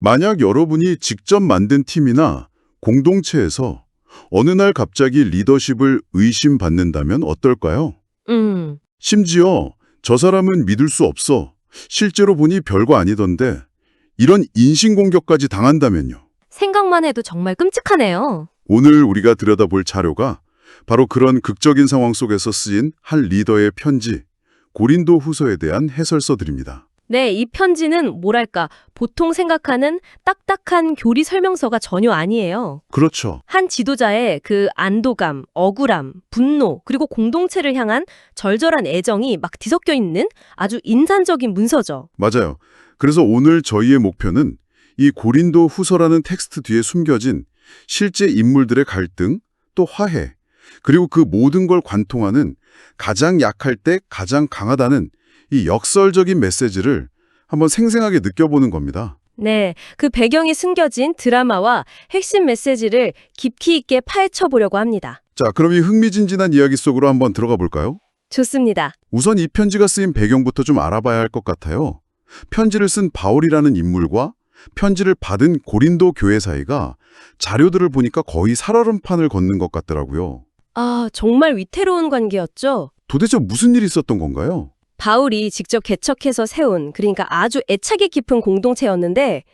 만약 여러분이 직접 만든 팀이나 공동체에서 어느 날 갑자기 리더십을 의심받는다면 어떨까요? 음, 심지어 저 사람은 믿을 수 없어. 실제로 보니 별거 아니던데. 이런 인신공격까지 당한다면요. 생각만 해도 정말 끔찍하네요. 오늘 우리가 들여다볼 자료가 바로 그런 극적인 상황 속에서 쓰인 한 리더의 편지, 고린도 후서에 대한 해설서들입니다. 네, 이 편지는 뭐랄까, 보통 생각하는 딱딱한 교리 설명서가 전혀 아니에요. 그렇죠. 한 지도자의 그 안도감, 억울함, 분노, 그리고 공동체를 향한 절절한 애정이 막 뒤섞여 있는 아주 인간적인 문서죠. 맞아요. 그래서 오늘 저희의 목표는 이 고린도 후서라는 텍스트 뒤에 숨겨진 실제 인물들의 갈등, 또 화해, 그리고 그 모든 걸 관통하는 가장 약할 때 가장 강하다는 이 역설적인 메시지를 한번 생생하게 느껴보는 겁니다. 네, 그 배경이 숨겨진 드라마와 핵심 메시지를 깊이 있게 파헤쳐 보려고 합니다. 자, 그럼 이 흥미진진한 이야기 속으로 한번 들어가 볼까요? 좋습니다. 우선 이 편지가 쓰인 배경부터 좀 알아봐야 할 것 같아요. 편지를 쓴 바울이라는 인물과 편지를 받은 고린도 교회 사이가 자료들을 보니까 거의 살얼음판을 걷는 것 같더라고요. 아, 정말 위태로운 관계였죠? 도대체 무슨 일이 있었던 건가요? 바울이 직접 개척해서 세운 그러니까 아주 애착이 깊은 공동체였는데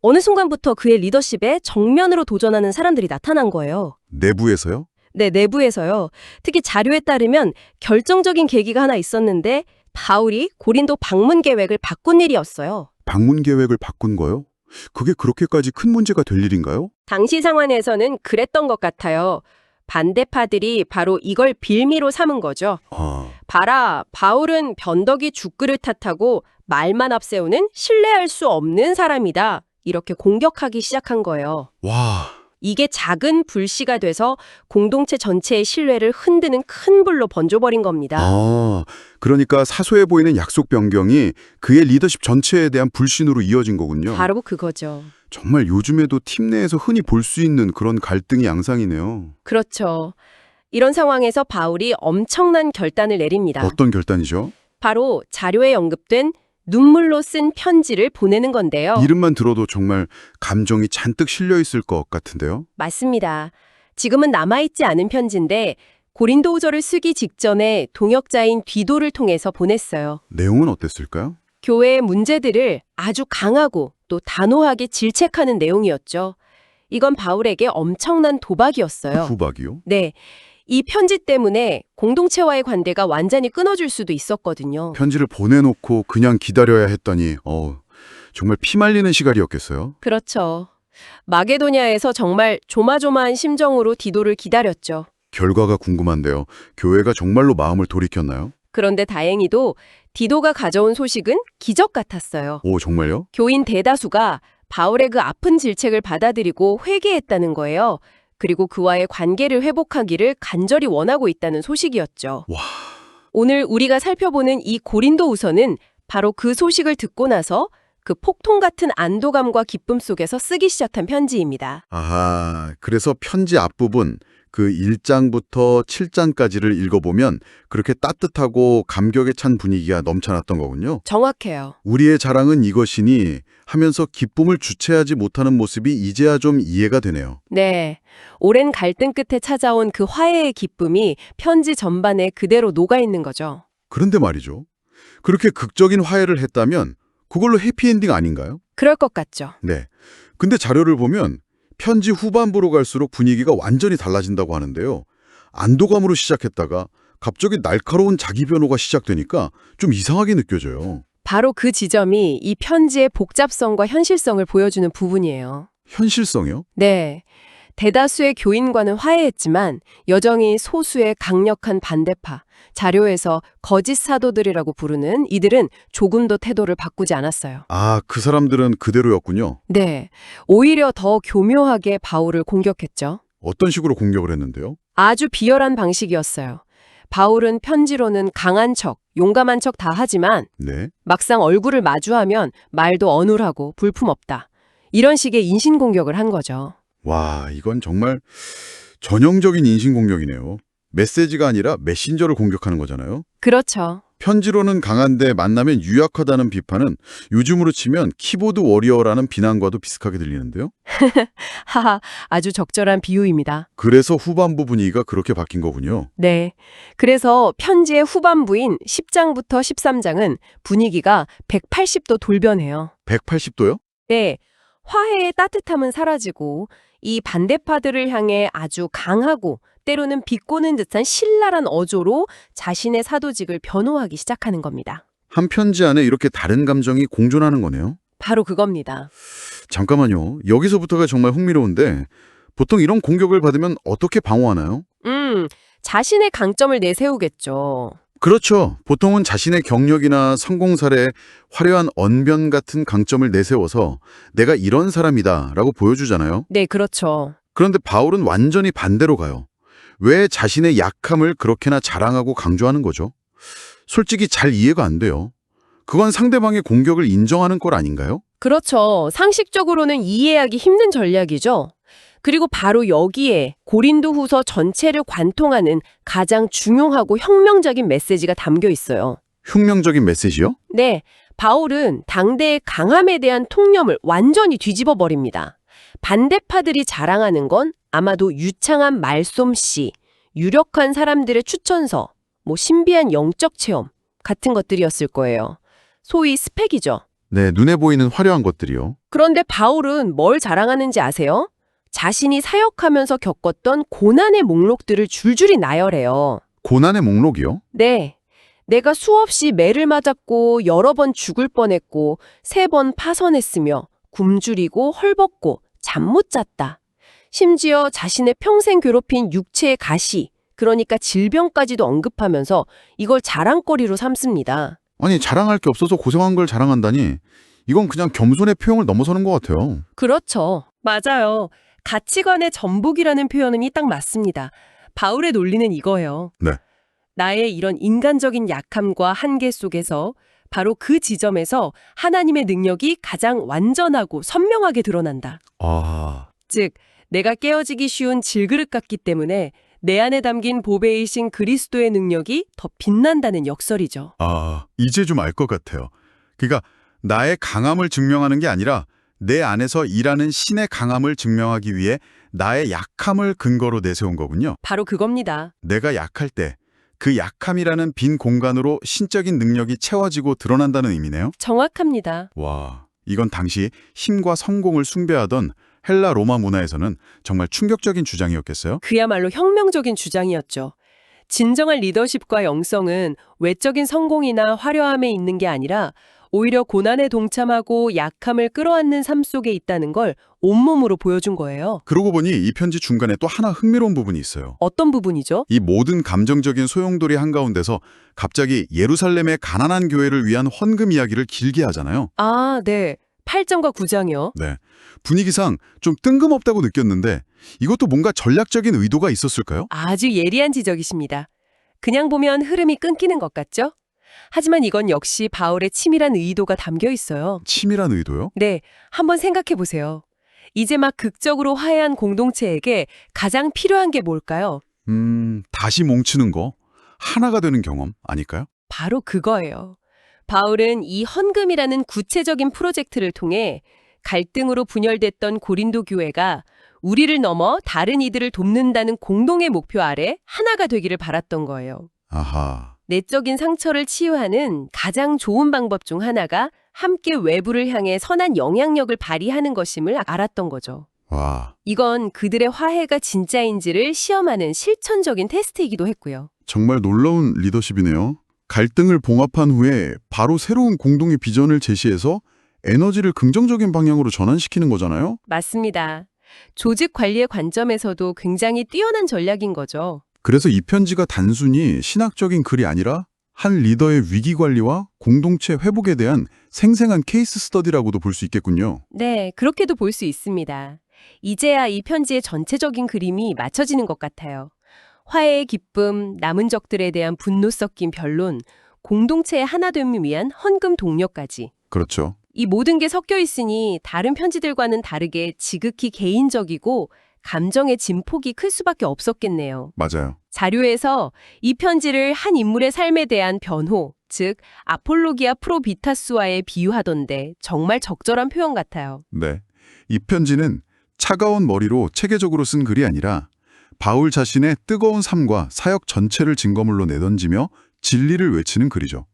어느 순간부터 그의 리더십에 정면으로 도전하는 사람들이 나타난 거예요. 내부에서요? 네, 내부에서요. 특히 자료에 따르면 결정적인 계기가 하나 있었는데 바울이 고린도 방문 계획을 바꾼 일이었어요. 방문 계획을 바꾼 거요? 그게 그렇게까지 큰 문제가 될 일인가요? 당시 상황에서는 그랬던 것 같아요. 반대파들이 바로 이걸 빌미로 삼은 거죠. 아, 봐라, 바울은 변덕이 죽그릇 탓하고 말만 앞세우는 신뢰할 수 없는 사람이다. 이렇게 공격하기 시작한 거예요. 와, 이게 작은 불씨가 돼서 공동체 전체의 신뢰를 흔드는 큰 불로 번져버린 겁니다. 아, 그러니까 사소해 보이는 약속 변경이 그의 리더십 전체에 대한 불신으로 이어진 거군요. 바로 그거죠. 정말 요즘에도 팀 내에서 흔히 볼 수 있는 그런 갈등의 양상이네요. 그렇죠. 이런 상황에서 바울이 엄청난 결단을 내립니다. 어떤 결단이죠? 바로 자료에 언급된 눈물로 쓴 편지를 보내는 건데요. 이름만 들어도 정말 감정이 잔뜩 실려 있을 것 같은데요. 맞습니다. 지금은 남아있지 않은 편지인데 고린도후서를 쓰기 직전에 동역자인 디도를 통해서 보냈어요. 내용은 어땠을까요? 교회의 문제들을 아주 강하고 또 단호하게 질책하는 내용이었죠. 이건 바울에게 엄청난 도박이었어요. 후박이요? 네. 이 편지 때문에 공동체와의 관계가 완전히 끊어질 수도 있었거든요. 편지를 보내놓고 그냥 기다려야 했더니 어 정말 피말리는 시간이었겠어요. 그렇죠. 마게도냐에서 정말 조마조마한 심정으로 디도를 기다렸죠. 결과가 궁금한데요. 교회가 정말로 마음을 돌이켰나요? 그런데 다행히도 디도가 가져온 소식은 기적 같았어요. 오 정말요? 교인 대다수가 바울의 그 아픈 질책을 받아들이고 회개했다는 거예요. 그리고 그와의 관계를 회복하기를 간절히 원하고 있다는 소식이었죠. 와. 오늘 우리가 살펴보는 이 고린도 우서는 바로 그 소식을 듣고 나서 그 폭통 같은 안도감과 기쁨 속에서 쓰기 시작한 편지입니다. 아하, 그래서 편지 앞부분 그 1장부터 7장까지를 읽어보면 그렇게 따뜻하고 감격에 찬 분위기가 넘쳐났던 거군요. 정확해요. 우리의 자랑은 이것이니 하면서 기쁨을 주체하지 못하는 모습이 이제야 좀 이해가 되네요. 네. 오랜 갈등 끝에 찾아온 그 화해의 기쁨이 편지 전반에 그대로 녹아있는 거죠. 그런데 말이죠. 그렇게 극적인 화해를 했다면 그걸로 해피엔딩 아닌가요? 그럴 것 같죠. 네. 근데 자료를 보면 편지 후반부로 갈수록 분위기가 완전히 달라진다고 하는데요. 안도감으로 시작했다가 갑자기 날카로운 자기 변호가 시작되니까 좀 이상하게 느껴져요. 바로 그 지점이 이 편지의 복잡성과 현실성을 보여주는 부분이에요. 현실성이요? 네. 대다수의 교인과는 화해했지만 여전히 소수의 강력한 반대파, 자료에서 거짓 사도들이라고 부르는 이들은 조금도 태도를 바꾸지 않았어요. 아, 그 사람들은 그대로였군요. 네. 오히려 더 교묘하게 바울을 공격했죠. 어떤 식으로 공격을 했는데요? 아주 비열한 방식이었어요. 바울은 편지로는 강한 척, 용감한 척 다 하지만 네. 막상 얼굴을 마주하면 말도 어눌하고 불품없다. 이런 식의 인신공격을 한 거죠. 와, 이건 정말 전형적인 인신공격이네요. 메시지가 아니라 메신저를 공격하는 거잖아요. 그렇죠. 편지로는 강한데 만나면 유약하다는 비판은 요즘으로 치면 키보드 워리어라는 비난과도 비슷하게 들리는데요. 하하, 아주 적절한 비유입니다. 그래서 후반부 분위기가 그렇게 바뀐 거군요. 네. 그래서 편지의 후반부인 10장부터 13장은 분위기가 180도 돌변해요. 180도요? 네. 화해의 따뜻함은 사라지고 이 반대파들을 향해 아주 강하고 때로는 비꼬는 듯한 신랄한 어조로 자신의 사도직을 변호하기 시작하는 겁니다. 한 편지 안에 이렇게 다른 감정이 공존하는 거네요. 바로 그겁니다. 잠깐만요. 여기서부터가 정말 흥미로운데 보통 이런 공격을 받으면 어떻게 방어하나요? 음, 자신의 강점을 내세우겠죠. 그렇죠. 보통은 자신의 경력이나 성공 사례, 화려한 언변 같은 강점을 내세워서 내가 이런 사람이다 라고 보여주잖아요. 네, 그렇죠. 그런데 바울은 완전히 반대로 가요. 왜 자신의 약함을 그렇게나 자랑하고 강조하는 거죠? 솔직히 잘 이해가 안 돼요. 그건 상대방의 공격을 인정하는 꼴 아닌가요? 그렇죠. 상식적으로는 이해하기 힘든 전략이죠. 그리고 바로 여기에 고린도 후서 전체를 관통하는 가장 중요하고 혁명적인 메시지가 담겨 있어요. 혁명적인 메시지요? 네, 바울은 당대의 강함에 대한 통념을 완전히 뒤집어 버립니다. 반대파들이 자랑하는 건 아마도 유창한 말솜씨, 유력한 사람들의 추천서, 뭐 신비한 영적 체험 같은 것들이었을 거예요. 소위 스펙이죠. 네, 눈에 보이는 화려한 것들이요. 그런데 바울은 뭘 자랑하는지 아세요? 자신이 사역하면서 겪었던 고난의 목록들을 줄줄이 나열해요. 고난의 목록이요? 네. 내가 수없이 매를 맞았고 여러 번 죽을 뻔했고 세 번 파선했으며 굶주리고 헐벗고 잠 못 잤다. 심지어 자신의 평생 괴롭힌 육체의 가시, 그러니까 질병까지도 언급하면서 이걸 자랑거리로 삼습니다. 아니, 자랑할 게 없어서 고생한 걸 자랑한다니 이건 그냥 겸손의 표현을 넘어서는 것 같아요. 그렇죠. 맞아요. 가치관의 전복이라는 표현은 딱 맞습니다. 바울의 논리는 이거예요. 네. 나의 이런 인간적인 약함과 한계 속에서 바로 그 지점에서 하나님의 능력이 가장 완전하고 선명하게 드러난다. 아, 즉, 내가 깨어지기 쉬운 질그릇 같기 때문에 내 안에 담긴 보배이신 그리스도의 능력이 더 빛난다는 역설이죠. 아, 이제 좀 알 것 같아요. 그러니까 나의 강함을 증명하는 게 아니라 내 안에서 일하는 신의 강함을 증명하기 위해 나의 약함을 근거로 내세운 거군요. 바로 그겁니다. 내가 약할 때 그 약함이라는 빈 공간으로 신적인 능력이 채워지고 드러난다는 의미네요. 정확합니다. 와, 이건 당시 힘과 성공을 숭배하던 헬라 로마 문화에서는 정말 충격적인 주장이었겠어요? 그야말로 혁명적인 주장이었죠. 진정한 리더십과 영성은 외적인 성공이나 화려함에 있는 게 아니라 오히려 고난에 동참하고 약함을 끌어안는 삶 속에 있다는 걸 온몸으로 보여준 거예요. 그러고 보니 이 편지 중간에 또 하나 흥미로운 부분이 있어요. 어떤 부분이죠? 이 모든 감정적인 소용돌이 한가운데서 갑자기 예루살렘의 가난한 교회를 위한 헌금 이야기를 길게 하잖아요. 아, 네. 8장과 9장이요. 네. 분위기상 좀 뜬금없다고 느꼈는데 이것도 뭔가 전략적인 의도가 있었을까요? 아주 예리한 지적이십니다. 그냥 보면 흐름이 끊기는 것 같죠? 하지만 이건 역시 바울의 치밀한 의도가 담겨 있어요. 치밀한 의도요? 네, 한번 생각해 보세요. 이제 막 극적으로 화해한 공동체에게 가장 필요한 게 뭘까요? 음, 다시 뭉치는 거. 하나가 되는 경험 아닐까요? 바로 그거예요. 바울은 이 헌금이라는 구체적인 프로젝트를 통해 갈등으로 분열됐던 고린도 교회가 우리를 넘어 다른 이들을 돕는다는 공동의 목표 아래 하나가 되기를 바랐던 거예요. 아하. 내적인 상처를 치유하는 가장 좋은 방법 중 하나가 함께 외부를 향해 선한 영향력을 발휘하는 것임을 알았던 거죠. 와, 이건 그들의 화해가 진짜인지를 시험하는 실천적인 테스트이기도 했고요. 정말 놀라운 리더십이네요. 갈등을 봉합한 후에 바로 새로운 공동의 비전을 제시해서 에너지를 긍정적인 방향으로 전환시키는 거잖아요. 맞습니다. 조직 관리의 관점에서도 굉장히 뛰어난 전략인 거죠. 그래서 이 편지가 단순히 신학적인 글이 아니라 한 리더의 위기 관리와 공동체 회복에 대한 생생한 케이스 스터디라고도 볼 수 있겠군요. 네, 그렇게도 볼 수 있습니다. 이제야 이 편지의 전체적인 그림이 맞춰지는 것 같아요. 화해의 기쁨, 남은 적들에 대한 분노 섞인 변론, 공동체의 하나됨을 위한 헌금 동력까지. 그렇죠. 이 모든 게 섞여 있으니 다른 편지들과는 다르게 지극히 개인적이고 감정의 진폭이 클 수밖에 없었겠네요. 맞아요. 자료에서 이 편지를 한 인물의 삶에 대한 변호, 즉 아폴로기아 프로비타스와의 비유하던데 정말 적절한 표현 같아요. 네. 이 편지는 차가운 머리로 체계적으로 쓴 글이 아니라 바울 자신의 뜨거운 삶과 사역 전체를 증거물로 내던지며 진리를 외치는 글이죠.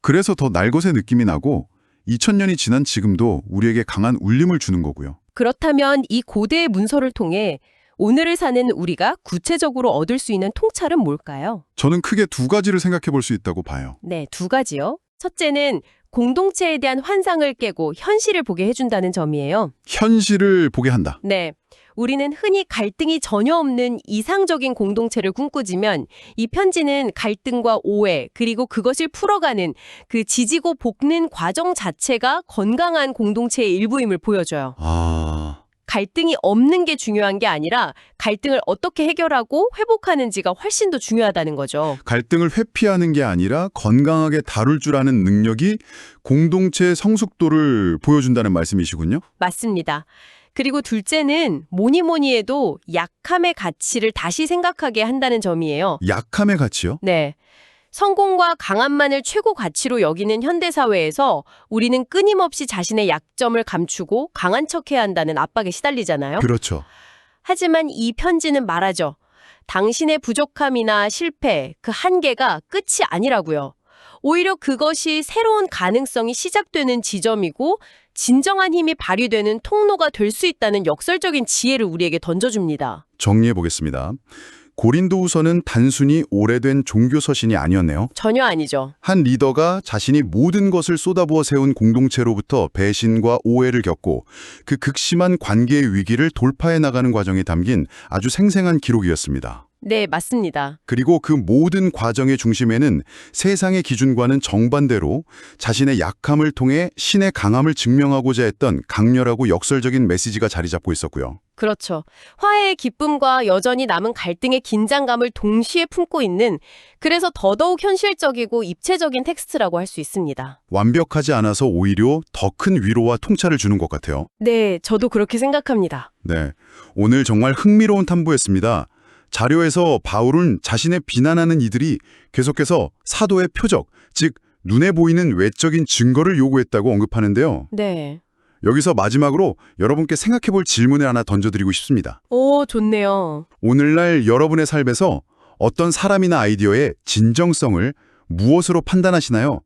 그래서 더 날것의 느낌이 나고 2000년이 지난 지금도 우리에게 강한 울림을 주는 거고요. 그렇다면 이 고대의 문서를 통해 오늘을 사는 우리가 구체적으로 얻을 수 있는 통찰은 뭘까요? 저는 크게 두 가지를 생각해 볼 수 있다고 봐요. 네, 두 가지요. 첫째는 공동체에 대한 환상을 깨고 현실을 보게 해준다는 점이에요. 현실을 보게 한다. 네. 우리는 흔히 갈등이 전혀 없는 이상적인 공동체를 꿈꾸지만 이 편지는 갈등과 오해 그리고 그것을 풀어가는 그 지지고 볶는 과정 자체가 건강한 공동체의 일부임을 보여줘요. 아... 갈등이 없는 게 중요한 게 아니라 갈등을 어떻게 해결하고 회복하는지가 훨씬 더 중요하다는 거죠. 갈등을 회피하는 게 아니라 건강하게 다룰 줄 아는 능력이 공동체의 성숙도를 보여준다는 말씀이시군요. 맞습니다. 그리고 둘째는 뭐니 뭐니 해도 약함의 가치를 다시 생각하게 한다는 점이에요. 약함의 가치요? 네. 성공과 강함만을 최고 가치로 여기는 현대사회에서 우리는 끊임없이 자신의 약점을 감추고 강한 척해야 한다는 압박에 시달리잖아요. 그렇죠. 하지만 이 편지는 말하죠. 당신의 부족함이나 실패, 그 한계가 끝이 아니라고요. 오히려 그것이 새로운 가능성이 시작되는 지점이고 진정한 힘이 발휘되는 통로가 될 수 있다는 역설적인 지혜를 우리에게 던져줍니다. 정리해 보겠습니다. 고린도후서는 단순히 오래된 종교 서신이 아니었네요. 전혀 아니죠. 한 리더가 자신이 모든 것을 쏟아부어 세운 공동체로부터 배신과 오해를 겪고 그 극심한 관계의 위기를 돌파해 나가는 과정이 담긴 아주 생생한 기록이었습니다. 네, 맞습니다. 그리고 그 모든 과정의 중심에는 세상의 기준과는 정반대로 자신의 약함을 통해 신의 강함을 증명하고자 했던 강렬하고 역설적인 메시지가 자리 잡고 있었고요. 그렇죠. 화해의 기쁨과 여전히 남은 갈등의 긴장감을 동시에 품고 있는 그래서 더더욱 현실적이고 입체적인 텍스트라고 할 수 있습니다. 완벽하지 않아서 오히려 더 큰 위로와 통찰을 주는 것 같아요. 네, 저도 그렇게 생각합니다. 네, 오늘 정말 흥미로운 탐구였습니다. 자료에서 바울은 자신의 비난하는 이들이 계속해서 사도의 표적, 즉 눈에 보이는 외적인 증거를 요구했다고 언급하는데요. 네. 여기서 마지막으로 여러분께 생각해 볼 질문을 하나 던져드리고 싶습니다. 오, 좋네요. 오늘날 여러분의 삶에서 어떤 사람이나 아이디어의 진정성을 무엇으로 판단하시나요?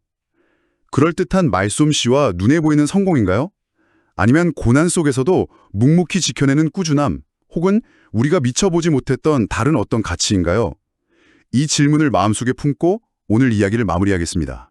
그럴듯한 말솜씨와 눈에 보이는 성공인가요? 아니면 고난 속에서도 묵묵히 지켜내는 꾸준함, 혹은 우리가 미쳐 보지 못했던 다른 어떤 가치인가요? 이 질문을 마음속에 품고 오늘 이야기를 마무리하겠습니다.